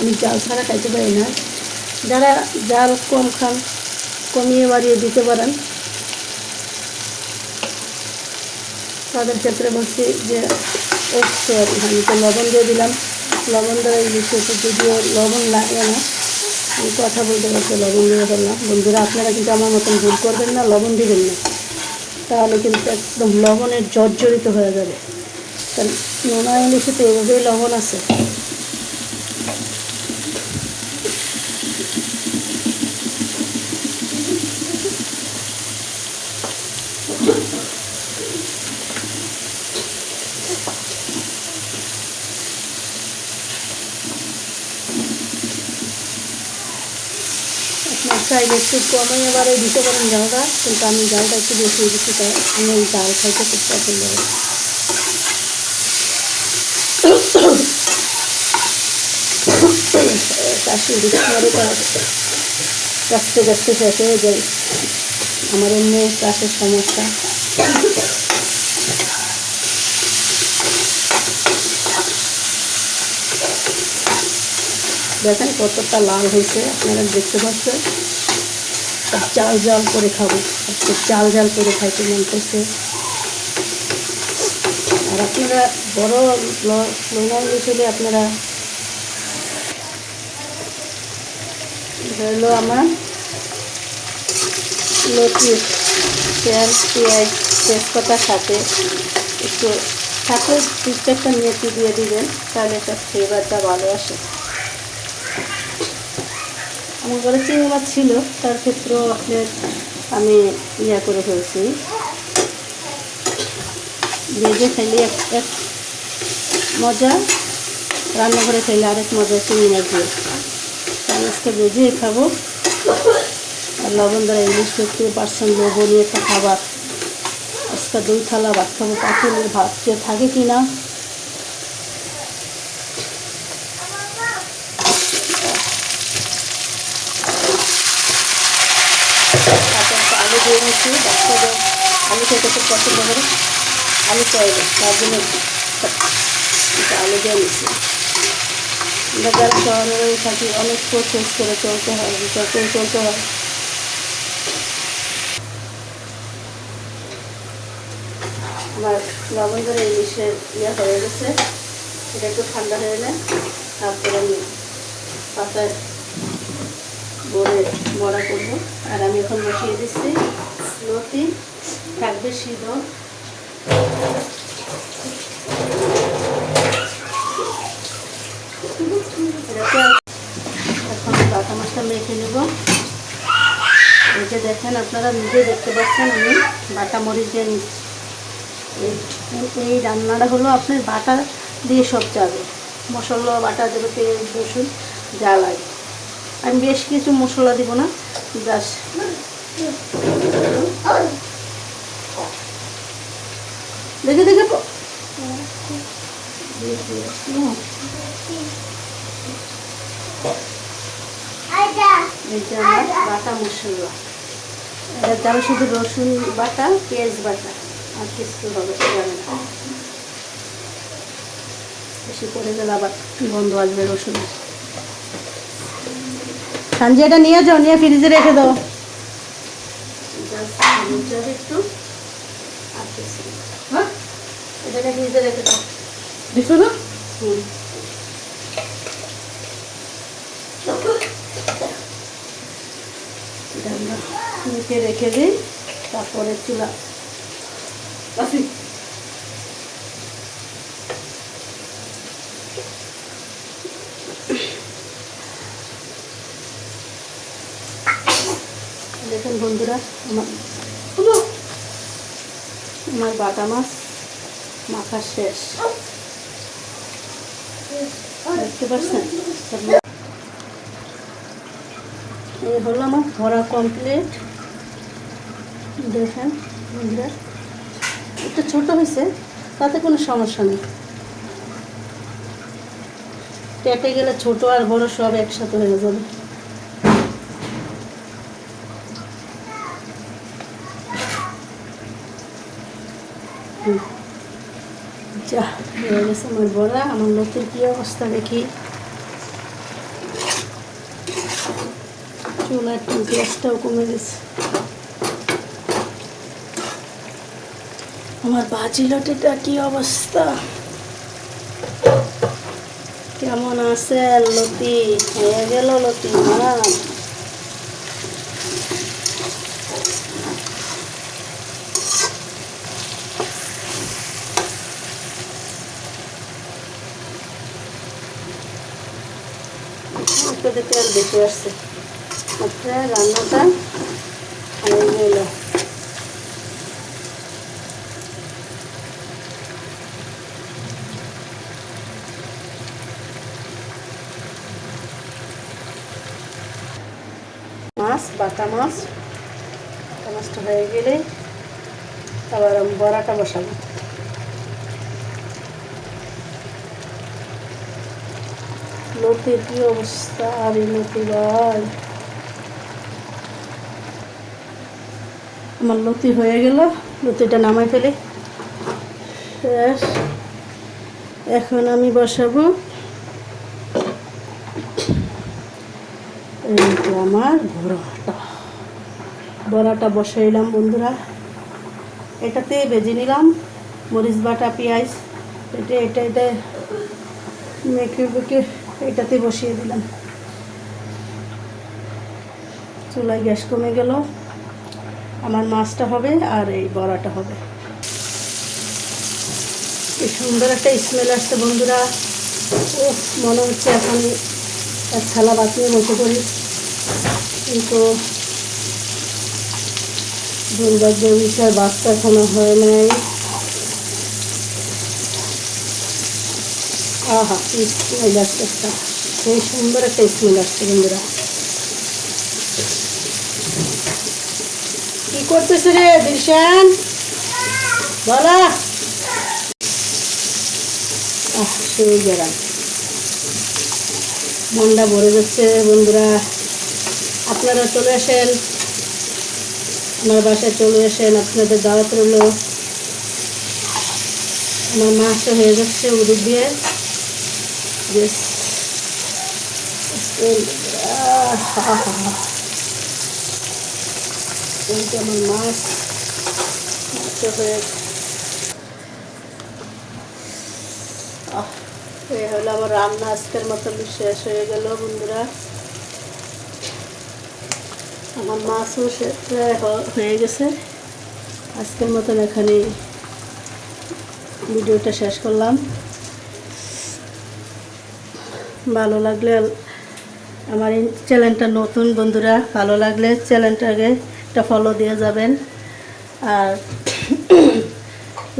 আমি জাল ছাড়া খাইতে পারি না। যারা, জাল কম খান, কমিয়ে বাড়িয়ে দিতে পারেন। তাদের ক্ষেত্রে বলছি যে আমি তো লবণ দিয়ে দিলাম। লবণ দেওয়া ইলিশে তো যদিও লবণ লাগে না, আমি কথা বলতে বলতে লবণ দিয়ে ফেললাম। বন্ধুরা, আপনারা কিন্তু আমার মতন ভুল করবেন না, লবণ দিবেন না। তাহলে কিন্তু একদম লবণের জর্জরিত হয়ে যাবে। কারণ নোনা ইলিশে তো এভাবেই লবণ আছে। চাইলে একটু কমে, এবারে দিতে পারেন জালটা কিন্তু আমি জালটা একটু বেশি দিচ্ছি তাই আমি ওই জাল খাইতে খুব পছন্দ কাশতে কাশতে শেষ হয়ে যায়। আমার অন্য কাশের সমস্যা। দেখেন কতটা লাল হয়েছে, আপনারা দেখতে পাচ্ছেন। চাল জাল করে খাব, আজকে জাল জাল করে খাইতে মন করছে আর আপনারা বড় লোনা হলে আপনারা হলো আমার লতি পেঁয়াজ পেঁয়াজ, তেজপাতার সাথে একটু, সাথে দু চারটা মেথি দিয়ে দিবেন, তাহলে একটা ফ্লেভারটা ভালো আসে। আমার ঘরে চিংড়ি মাছ ছিল, তার ক্ষেত্রেও আপনার আমি ইয়া করে ফেলছি। ভেজে খাইলে এক এক মজা। রান্নাঘরে খাইলে আরেক মজা চিংড়ি মাছ দিয়ে। আমি আজকে ভেজেই খাব। আর লবণ দ্বারা ইলিশ ফিফটি পার্সেন্ট লবণীয় একটা খাবার। আজকে দুই থালা ভাত খাব। পাখিলের ভাত যে থাকে কি না তারপর একটু নিচ্ছি বাচ্চাদের আলু খেতে খুব পছন্দ করে। আলু চাইবে তার জন্য আলু দিয়ে নিচ্ছি। আমরা যারা শহরে থাকি, অনেক প্রসেস করে চলতে হয় করে চলতে হয়। আমার লবণ ধরে ইলিশের ইয়ে হয়ে গেছে। এটা একটু ঠান্ডা হয়ে গেলে তারপরে আমি পাতায় বড়ে বড়া করব। আর আমি এখন বসিয়ে দিচ্ছি। লতি থাকবে সিদ্ধ। এখন বাটা মাছটা মেখে নেব। এই দেখেন, আপনারা নিজে দেখতে পাচ্ছেন আমি বাটা মরিচ দিয়ে নিচ্ছি। এই রান্নাটা হলো আপনার বাটা দিয়ে সব যাবে মশলা, বাটা দেবে রসুন, যা আমি বেশ কিছু মশলা দিব না, জাস্ট দেখে দেখে শুধু রসুন বাটা, পেঁয়াজ বাটা, আর কিছু হবে বেশি করে গেলে আবার গন্ধ আসবে রসুন সানজি এটা নিয়ে যাও, নিয়ে ফ্রিজে রেখে দাও। যাবে একটু আর কিছু হ্যাঁ? এটাকে রেখে দাও। দিছো না? হুম। মুখে রেখে দিই তারপরে চুলা। আসি। দেখুন বন্ধুরা আমার আমার বাটা মাছ মাখা শেষ। দেখতে পাচ্ছেন? এই হলো আমার ভরা কমপ্লিট দেখেন একটু ছোট হয়েছে, তাতে কোনো সমস্যা নেই। পেটে গেলে ছোট আর বড় সব একসাথে হয়ে যাবে। আমার বড়া আমার লোকের কি অবস্থা দেখি চুল একটু গ্যাসটাও কমে গেছে আমার বাজি লটিটা কি অবস্থা কেমন আছে লতি হয়ে গেল লতি আমার একটু তেল বেশি আসছে। মাত্র রান্নাটা হয়ে গেল। মাছ, বাটা মাছ, বাটা মাছটা হয়ে গেলে আবার আমি বড়াটা বসাবো। লতির কি অবস্থা? আরে লতি ভাই। আমার লতি হয়ে গেল। লতিটা নামাই ফেলে। এখন আমি বসাবো। এই যে আমার বড়াটা। বড়াটা বসাইলাম বন্ধুরা। এটাতে বেজে নিলাম। মরিচ বাটা, পেঁয়াজ। এটা এটা এটা মেখে মেখে এটাতে বসিয়ে দিলাম। চুলায় গ্যাস কমে গেল। আমার মাছটা হবে আর এই বড়াটা হবে। কি সুন্দর একটা স্মেল আসছে বন্ধুরা। ও মনে হচ্ছে এখন এক থালা ভাত নিয়ে বসে পড়ি। কিন্তু দুর্ভাগ্য বিষয় বাচ্চা এখনও হয় নাই। আহা কি স্মেল সেই সুন্দর একটা স্মেল আসছে বন্ধুরা। কি করতেছে রে দিলশান? আহ গেলাম মনটা ভরে যাচ্ছে বন্ধুরা। আপনারা চলে আসেন। আমার বাসায় চলে আসেন, আপনাদের দাওয়াত রইল। আমার মাছও হয়ে যাচ্ছে উদিক দিয়ে। হা। এই যে আমার মাছ মাছ হয়ে এই হলো আমার রান্না। আজকের মতন শেষ হয়ে গেল বন্ধুরা। আমার মাছও হয়ে গেছে। আজকের মতন এখানে ভিডিওটা শেষ করলাম। ভালো লাগলে আমার এই চ্যানেলটা নতুন বন্ধুরা, ভালো লাগলে চ্যানেলটাকে একটা ফলো দিয়ে যাবেন। আর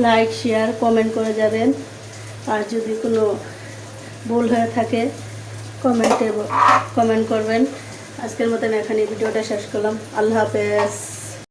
লাইক শেয়ার কমেন্ট করে যাবেন। আর যদি কোনো ভুল হয়ে থাকে কমেন্টে কমেন্ট করবেন। আজকের মতন এখানে ভিডিওটা শেষ করলাম। আল্লাহ হাফেজ।